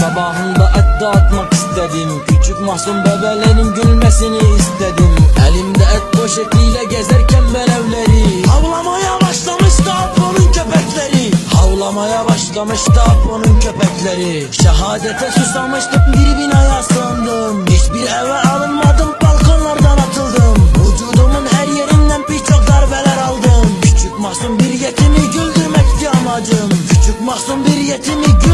sabahında et dağıtmak istedim. Küçük masum bebelerin gülmesini istedim. Elimde et poşetiyle gezerken ben evleri. Havlamaya başlamıştı Apo'nun köpekleri. Havlamaya başlamıştı Apo'nun köpekleri. Şehadete susamıştım bir binaya sığındım. Hiçbir eve alınmadım balkonlardan atıldım. Vücudumun her yerinden birçok darbeler aldım. Küçük masum bir yetimi güldürmekti amacım. Küçük masum bir yetimi güldürmekti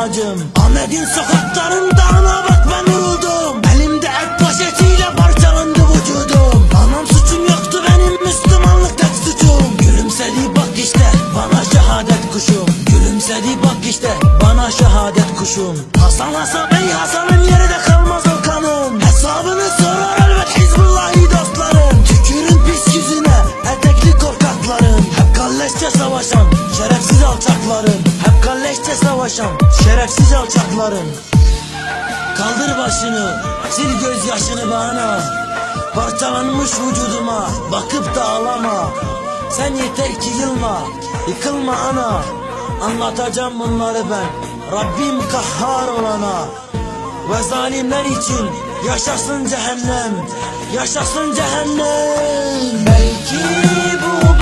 amacım Ahmet'in sokaklarında ana bak ben vuruldum. Elimde et poşetiyle parçalandı vücudum. Anam suçum yoktu benim Müslümanlık tek suçum. Gülümsedi bak işte bana şehadet kuşum. Gülümsedi bak işte bana şehadet kuşum. Hasan Hasan ey Hasan'ın kalleşçe savaşan şerefsiz alçakların. Hep kalleşçe savaşan şerefsiz alçakların. Kaldır başını, sil gözyaşını bana. Parçalanmış vücuduma, bakıp da ağlama. Sen yeter ki yılma, yıkılma ana. Anlatacağım bunları ben, Rabbim kahhar olana. Ve zalimler için yaşasın cehennem Yaşasın cehennem. Belki bu